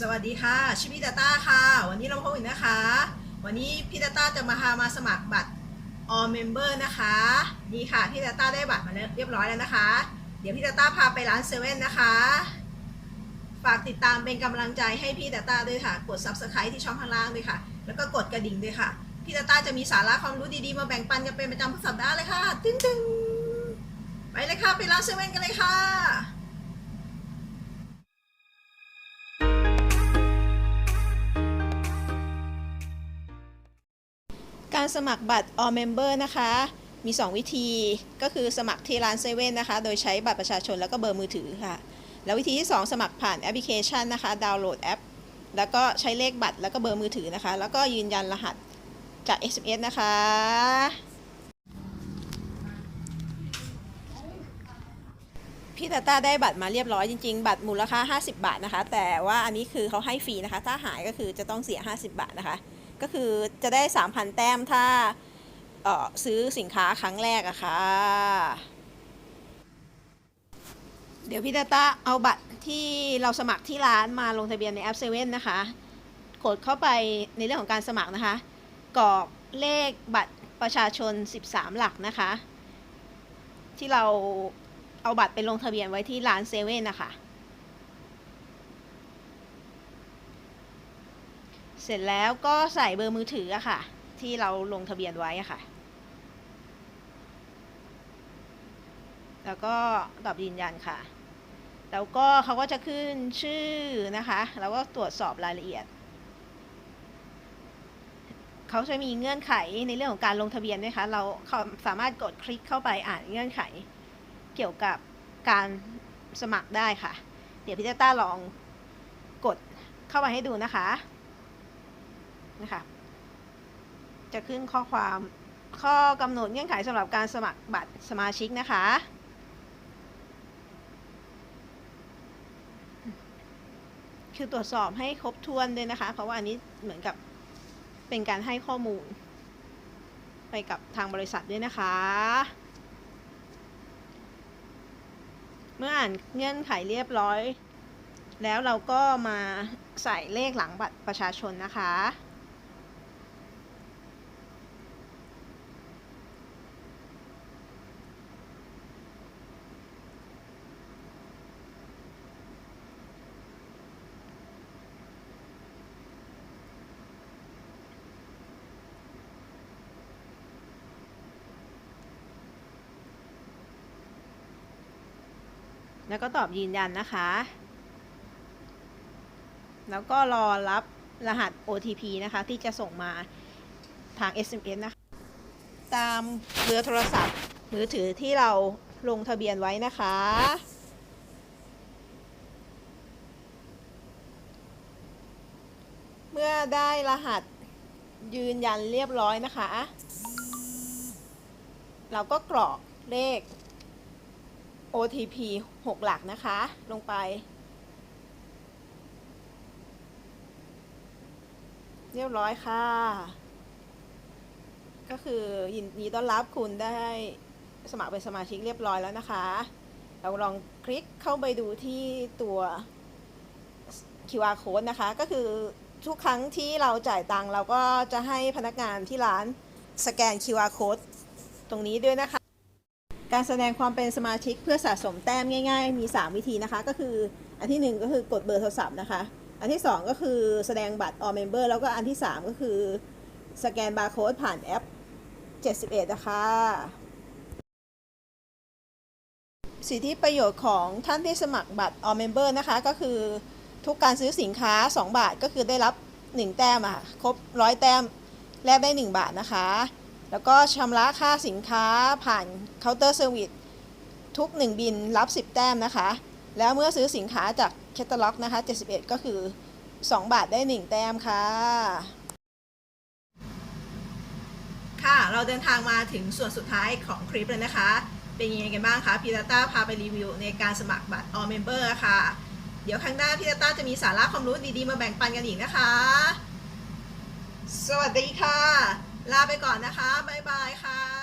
สวัสดีค่ะชื่อพี่ตาต้าค่ะ วันนี้เราพบอีกนะคะ วันนี้พี่ตาต้าจะมาพามาสมัครบัตร All Member นะคะนี่ค่ะพี่ตาต้าได้บัตรมาเรียบร้อยแล้วนะคะ เดี๋ยวพี่ตาต้าพาไปร้านเซเว่นนะคะ ฝากติดตามเป็นกำลังใจให้พี่ตาต้าด้วยค่ะ กด Subscribe ที่ช่องข้างล่างด้วยค่ะ แล้วก็กดกระดิ่งด้วยค่ะพี่ตาต้าจะมีสาระความรู้ดีๆมาแบ่งปันกันเป็นประจำทุกสัปดาห์เลยค่ะตึ้งตึงๆไปเลยค่ะไปร้านเซเว่นกันเลยค่ะ การสมัครบัตร All Member นะคะ มี 2 วิธีก็คือสมัครที่ร้านเซเว่นนะคะ โดยใช้บัตรประชาชนแล้วก็เบอร์มือถือค่ะ แล้ววิธีที่ 2 สมัครผ่านแอปพลิเคชันนะคะ ดาวน์โหลดแอป แล้วก็ใช้เลขบัตรแล้วก็เบอร์มือถือนะคะ แล้วก็ยืนยันรหัสจาก SMS นะคะพี่ตาต้าได้บัตรมาเรียบร้อยจริง ๆ บัตรมูลค่า 50 บาทนะคะ แต่ว่าอันนี้คือเขาให้ฟรีนะคะ ถ้าหายก็คือจะต้องเสีย 50 บาทนะคะ ก็คือจะได้ 3,000 แต้มถ้าเออซื้อสินค้าครั้งแรกอะค่ะ เดี๋ยวพี่ตาต้าเอาบัตรที่เราสมัครที่ร้านมาลงทะเบียนในแอปเซเว่นนะคะ กดเข้าไปในเรื่องของการสมัครนะคะ กรอกเลขบัตรประชาชน 13 หลักนะคะ ที่เราเอาบัตรไปลงทะเบียนไว้ที่ร้านเซเว่นนะคะ เสร็จแล้วก็ใส่เบอร์มือถืออะค่ะ ที่เราลงทะเบียนไว้อะค่ะ แล้วก็ตอบยืนยันค่ะ แล้วก็เขาก็จะขึ้นชื่อนะคะ แล้วก็ตรวจสอบรายละเอียด เขาจะมีเงื่อนไขในเรื่องของการลงทะเบียนด้วยคะ เราเขาสามารถกดคลิกเข้าไปอ่านเงื่อนไข เกี่ยวกับการสมัครได้ค่ะ เดี๋ยวพี่เจต้าลองกดเข้าไปให้ดูนะคะ นะคะ จะขึ้นข้อความข้อกำหนดเงื่อนไขสำหรับการสมัครบัตรสมาชิกนะคะ คือตรวจสอบให้ครบถ้วนด้วยนะคะ เพราะว่าอันนี้เหมือนกับเป็นการให้ข้อมูล ไปกับทางบริษัทด้วยนะคะ เมื่ออ่านเงื่อนไขเรียบร้อย แล้วเราก็มาใส่เลขหลังบัตรประชาชนนะคะ แล้วก็ตอบยืนยันนะคะ แล้วก็รอรับรหัส OTP นะคะ ที่จะส่งมาทาง SMS นะคะ ตามเบอร์โทรศัพท์มือถือที่เราลงทะเบียนไว้นะคะ เมื่อได้รหัสยืนยันเรียบร้อยนะคะ เราก็กรอกเลข OTP 6 หลักนะคะ ลงไป เรียบร้อยค่ะ ก็คือยินดีต้อนรับคุณได้สมัครเป็นสมาชิกเรียบร้อยแล้วนะคะ เราลองคลิกเข้าไปดูที่ตัว QR code นะคะ ก็คือทุกครั้งที่เราจ่ายตังค์เราก็จะให้พนักงานที่ร้านสแกน QR code ตรงนี้ด้วยนะคะ การแสดงความเป็นสมาชิกเพื่อสะสมแต้มง่าย ๆ มี 3 วิธีนะคะ ก็คืออันที่ 1 ก็คือกดเบอร์โทรศัพท์นะคะ อันที่ 2 ก็คือแสดงบัตร all member แล้วก็อันที่ 3 ก็คือสแกนบาร์โค้ดผ่านแอป 71 นะคะ สิทธิประโยชน์ของท่านที่สมัครบัตร all member นะคะ ก็คือทุกการซื้อสินค้า 2 บาทก็คือได้รับ 1 แต้มอะค่ะครบ 100 แต้มแลกได้ 1 บาทนะคะ แล้วก็ชำระค่าสินค้าผ่านเคาน์เตอร์เซอร์วิสทุก 1 บินรับ 10 แต้มนะคะ แล้วเมื่อซื้อสินค้าจากแคตตาล็อกนะคะ 71 ก็คือ 2 บาทได้ 1 แต้มค่ะ ค่ะ เราเดินทางมาถึงส่วนสุดท้ายของคลิปเลยนะคะ เป็นยังไงกันบ้างคะพีตาต้าพาไปรีวิวในการสมัครบัตร All Member ค่ะ เดี๋ยวครั้งหน้าพีตาต้าจะมีสาระความรู้ดีๆ มาแบ่งปันกันอีกนะคะ สวัสดีค่ะ ลาไปก่อนนะคะ บ๊ายบายค่ะ